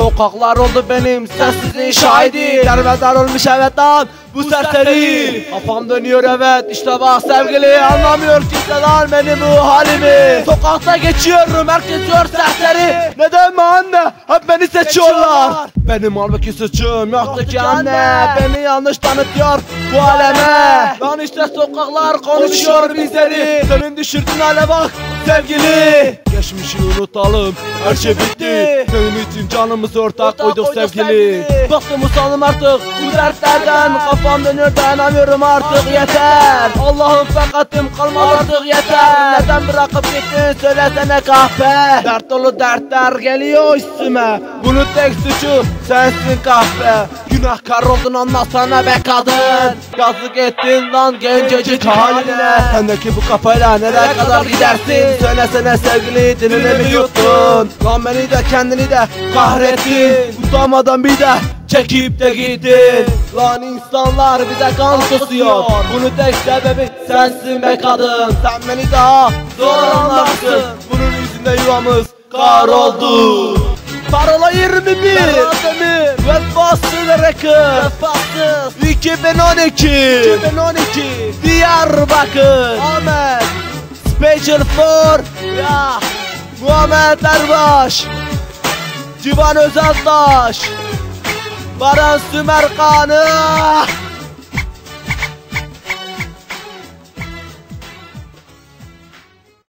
Sokaklar oldu benim sessizliğin şahidi Derbeder olmuş evet lan bu serseri Kafam dönüyor evet işte bak sevgili Anlamıyor kimseler benim bu halimi. Sokakta geçiyorum herkes diyor serseri Neden mi anne? Hep beni seçiyorlar. Benim halbuki suçum yoktu ki anne. Beni yanlış tanıtıyor bu aleme. Lan işte sokaklar konuşuyor bizleri. Senin düşürdüğün hale bak sevgili. Geçmişi unutalım her şey bitti. Senin için canımızı ortak koyduk sevgili. Bıktım usandım artık. Bu dertlerden Kafam dönüyor dayanamıyorum artık yeter. Allah'ım fakatim kalmadı artık yeter. Neden bırakıp gittin söylesene kahpe. Dert dolu dertler geliyor üstüme. Bunun tek suçu sensin kahpe Günahkar oldun anlatsana be kadın. Yazık ettin lan gencecik haline. Sendeki bu kafayla nereye kadar gidersin? Söylesene sevgili dilini mi yuttun? Lan beni de kendini de kahrettin. Utanmadan bir de çekip de gittin Lan insanlar bize kan kusuyor Bunun tek sebebi sensin be kadın. Sen beni daha zor anlarsın. Bunun yüzünden yuvamız kahroldu Parola 21 Vefasız Record Vefasız 2012 2012 Diyarbakır. Ahmet. Special for Ya Muhammed Erbaş. Civan Özaltaş. Baran Sümerkanı